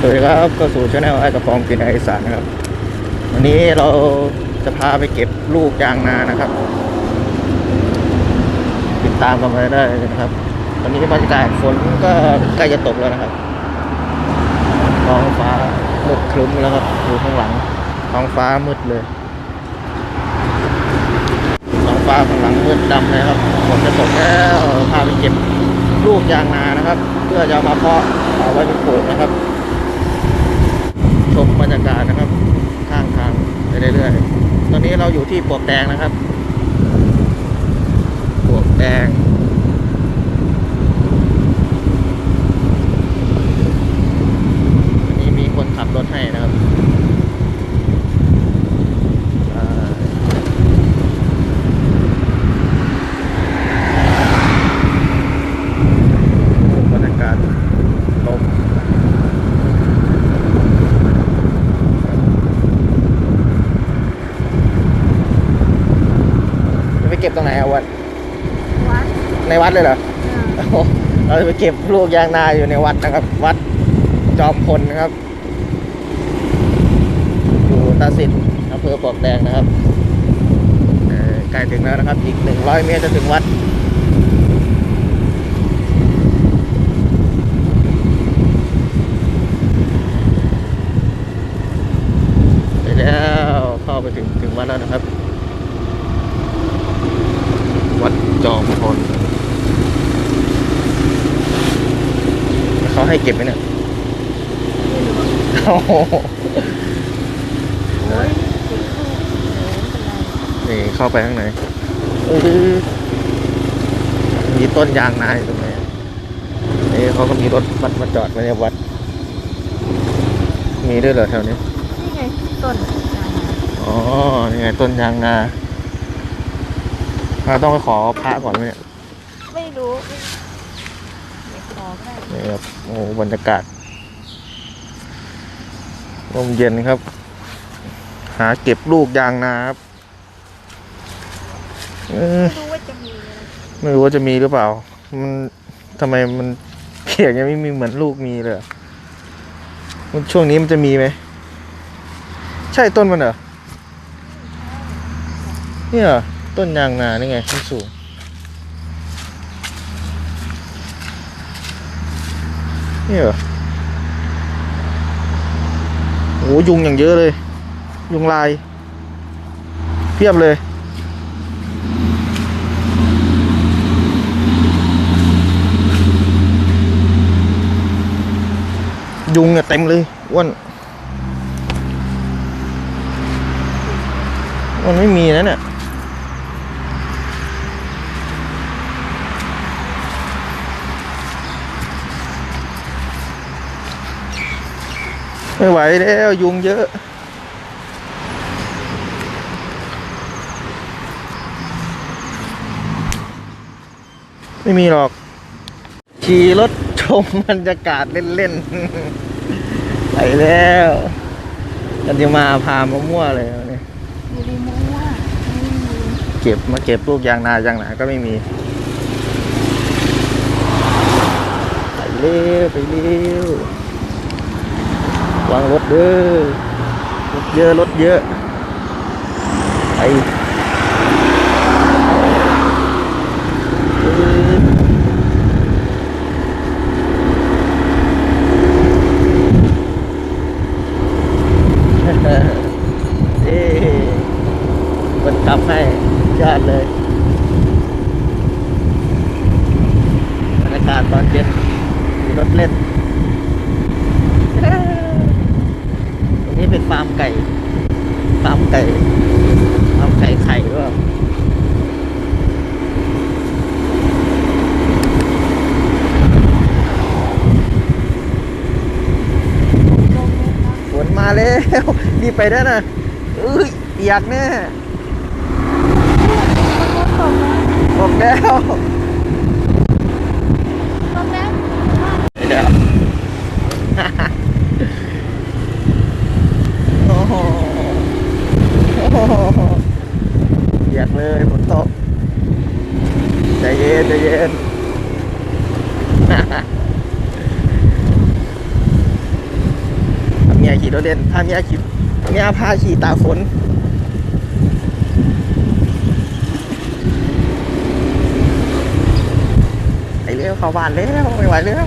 สวัสดีครับก็สู่ช anel ไอ้กระปองกินไอสานนะครับ วันนี้เราจะพาไปเก็บลูกยางนานะครับ ติดตามกันไปได้นะครับ ตอนนี้บรรยากาศฝนก็ใกล้จะตกแล้วนะครับท้องฟ้ามืดครึ้มแล้วครับดูข้างหลังท้องฟ้ามืดเลยท้องฟ้าข้างหลังมืดดำเลยครับฝนจะตกแล้วพาไปเก็บลูกยางนานะครับ เพื่อจะมาเพาะเอาไว้เป็นปลูกนะครับ รยากาศนะครับ ข้างทางไปเรื่อยๆ ตอนนี้เราอยู่ที่ปวกแดงนะครับ ปวกแดง วันนี้มีคนขับรถให้นะครับอ่าบรรยากาศลม จะไป เก็บตรงไหนอะวัดวัดในวัดเลยเหรออ่าโอ้โหเราจะไปเก็บลูกยางนาอยู่ในวัดนะครับ วัดจอมพลนะครับ อยู่ตาสินอำเภอปลวกแดงนะครับเอ่อใกล้ถึงแล้วนะครับ อีกหนึ่งร้อยเมตรจะถึงวัดไปแล้วเข้าไปถึงถึงวัดแล้วนะครับ วัด จอมพลเขาให้เก็บไหมเนี่ยโอ้โหโอ้ยเด็กลูกเดี๋ยวไม่เป็นไรนี่เข้าไปข้างในเออมีต้นยางนาอยู่ตรงนี้นี่เขาก็มีรถบัสมาจอดไว้ในวัด มีด้วยเหรอแถวนี้นี่ไงต้นยางนาอ๋อ นี่ไงต้นยางนา เราต้องไปขอพระก่อนไหมเนี่ยไม่รู้ไม่เด็กขอได้นี่ครับโอ้โหบรรยากาศลมเย็นครับ หาเก็บลูกยางนาครับเออไม่รู้ว่าจะมีนะไม่รู้ว่าจะมีหรือเปล่า มันทำไมมันเขียนยังไม่มีเหมือนลูกมีเลยอะมันช่วงนี้มันจะมีไหม ใช่ต้นมันเหรอเนี่ยเหรอ ต้นยางนานี่ไงที่สูงนี่เหรอโอ้ยุงอย่างเยอะเลย ยุงลาย เพียบเลยยุงเนี่ยเต็มเลยอ้วนมันไม่มีนะเนี่ย ไม่ไหวแล้วยุงเยอะ ไม่มีหรอก ขี่รถชมบรรยากาศเล่นๆ ไปแล้วกันจะมาพามามั่วเลยวันนี้อยู่ในมุ้งว่าไม่มีเก็บมาเก็บลูกยางนายางหนาก็ไม่มี ไปเร็วไปเร็ว วางรถเด้อรถเยอะรถเยอะไปปึ๊บเอ๊คนขับให้ยอดเลยบรรยากาศตอนเย็นมีรถเล่น ตรงนี้เป็น ฟาร์มไก่ ฟาร์มไก่ฟาร์มไก่ไข่ด้วยลงเลยนะฝนมาแล้วรีบไปได้นะเอ้ยเปียกแน่มันก็ตกแล้วบอกแล้ว ตกแล้ว เดี๋ยว โอ้โหโอ้โหเปียกเลยฝนตก ใจเย็นเย็นยขี่รถเล่นถ้าเมียขี่เมียพาขี่ตาฝนไปเร็วเข้าบ้านแล้วไม่ไหวแล้ว